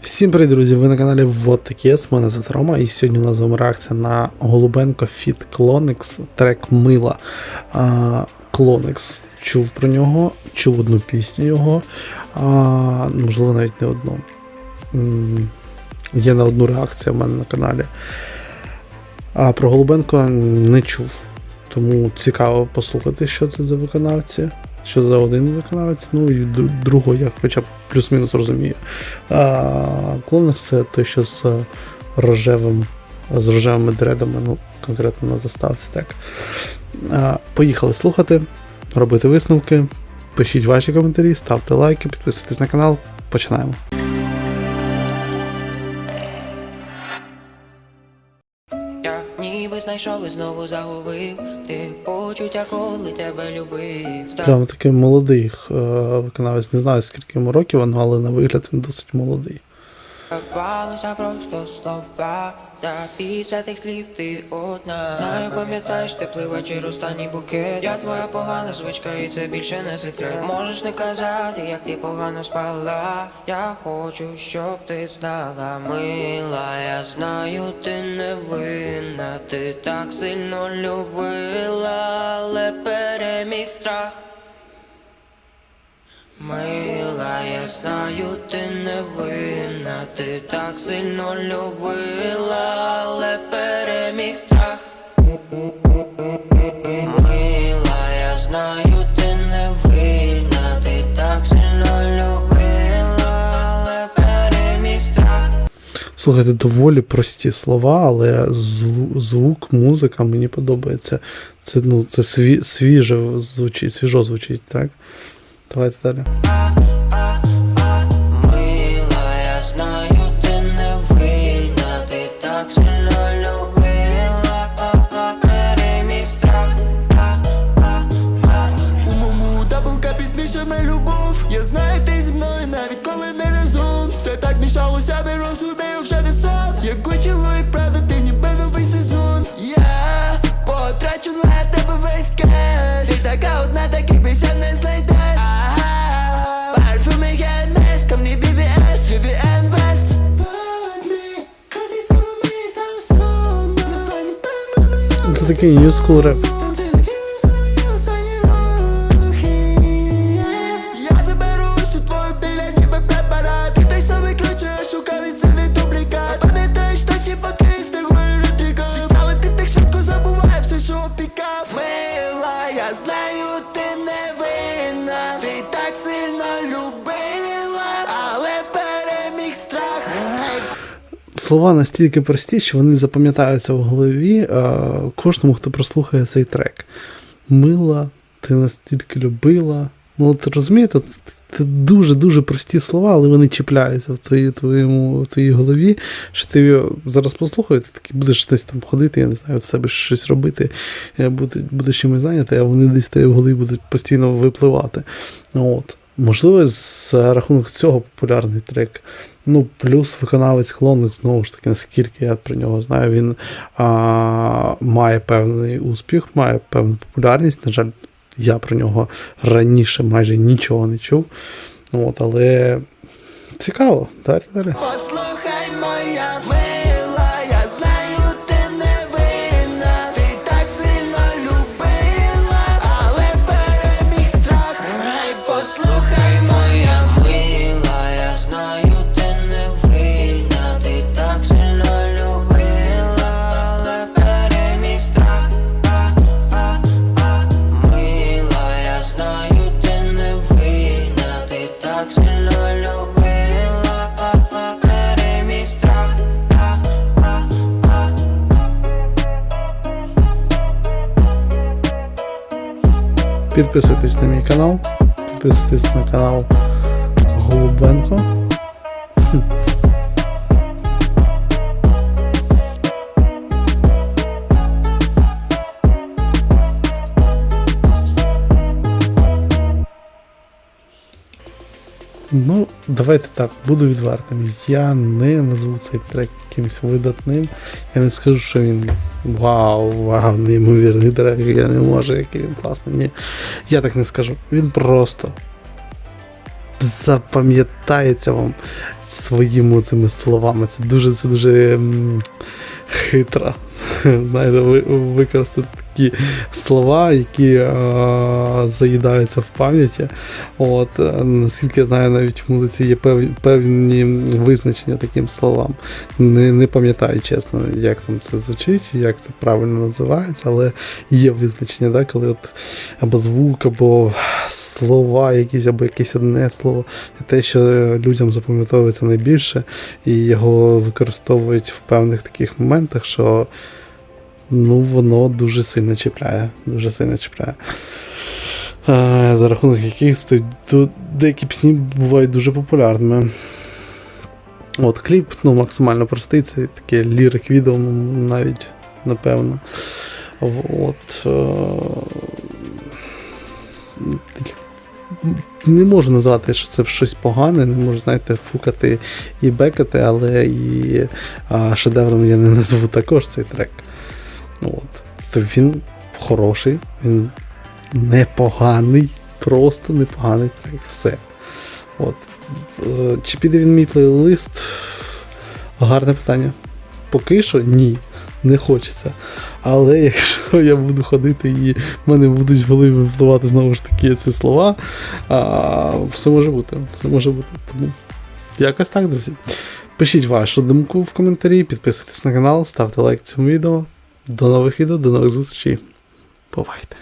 Всім привіт, друзі! Ви на каналі Вот таке з мене звати Рома, і сьогодні у нас з вами реакція на Голубенко Fit Clonix, трек Мила. А, Clonix чув про нього, чув одну пісню його, а, можливо, навіть не одну. Є на одну реакція в мене на каналі. А про Голубенко не чув. Тому цікаво послухати, що це за виконавці. Що за один виконавець, ну і другого я хоча б плюс-мінус розумію. А, Клонер це той, що з рожевим, з рожевими дредами, ну, конкретно на заставці, так. А, поїхали слухати, робити висновки. Пишіть ваші коментарі, ставте лайки, підписуйтесь на канал. Починаємо. Ніби знайшов і знову загубив. Ти почуття, коли тебе любив. Прямо такий молодий е, виконавець, не знаю скільки йому років, ну, але на вигляд він досить молодий. Здавалося просто слова, та після тих слів ти одна. Знаю, пам'ятаєш теплий вечір, останній букет. Я твоя погана звичка, і це більше не секрет. Можеш не казати, як ти погано спала. Я хочу, щоб ти знала, мила. Я знаю, ти не винна, ти так сильно любила, але переміг страх. Мила, я знаю, ти не винна, ти так сильно любила, але переміг страх. Мила, я знаю, ти не винна, ти так сильно любила, але переміг страх. Слухайте, доволі прості слова, але звук, музика мені подобається. Це, ну, це сві, свіже звучить, свіжо звучить, так? Давайте далі. Більше не знайдеш. Ага, Парфюми Гермес, камні BBS, VVN West. Це такий new school реп. Слова настільки прості, що вони запам'ятаються в голові е, кожному, хто прослухає цей трек. Мила, ти настільки любила. Ну, от розумієте, це дуже-дуже прості слова, але вони чіпляються в твоїй, твоєму, в твоїй голові, що ти зараз послухаєш, ти такий будеш десь там ходити, я не знаю, в себе щось робити, е, буде- будеш чимось зайнятий, а вони десь в в голові будуть постійно випливати. От. Можливо, за рахунок цього популярний трек. Ну, плюс виконавець Клоник, знову ж таки, наскільки я про нього знаю, він а, має певний успіх, має певну популярність. На жаль, я про нього раніше майже нічого не чув. От, але цікаво, давайте далі. Послухай, моя Мила, я знаю, ти не винна, ти так сильно любила, але переміг страх. Я знаю, ти так сильно любила, переміг страх. Підписуйтесь на мій канал, підписуйтесь на канал Голубенко. Ну, давайте так, буду відвертим. Я не назву цей трек якимось видатним. Я не скажу, що він вау, вау, неймовірний трек, я не можу, який він класний. Ні. Я так не скажу. Він просто запам'ятається вам своїми цими словами. Це дуже, це дуже хитро. Знаєте, ви, використати такі слова, які е, заїдаються в пам'яті. От, е, наскільки я знаю, навіть в музиці є певні, певні визначення таким словам. Не, не пам'ятаю чесно, як там це звучить, як це правильно називається, але є визначення, да, коли от або звук, або слова, якісь, або якесь одне слово, те, що людям запам'ятовується найбільше, і його використовують в певних таких моментах, що ну, воно дуже сильно чіпляє. Дуже сильно чіпляє. За рахунок яких деякі пісні бувають дуже популярними. От кліп ну, максимально простий, це таке лірик відео, навіть, напевно. От. Е... Не можу назвати, що це щось погане, не можу, знаєте, фукати і бекати, але і а, шедевром я не назву також цей трек. От. Тобто він хороший, він непоганий, просто непоганий трек. Все. От. Е, Чи піде він мій плейлист? Гарне питання. Поки що ні, не хочеться. Але якщо я буду ходити і в мене будуть в голові випливати знову ж таки ці слова, а, все може бути. Все може бути. Тому якось так, друзі. Пишіть вашу думку в коментарі, підписуйтесь на канал, ставте лайк цьому відео. До нових відео, до нових зустрічей. Бувайте!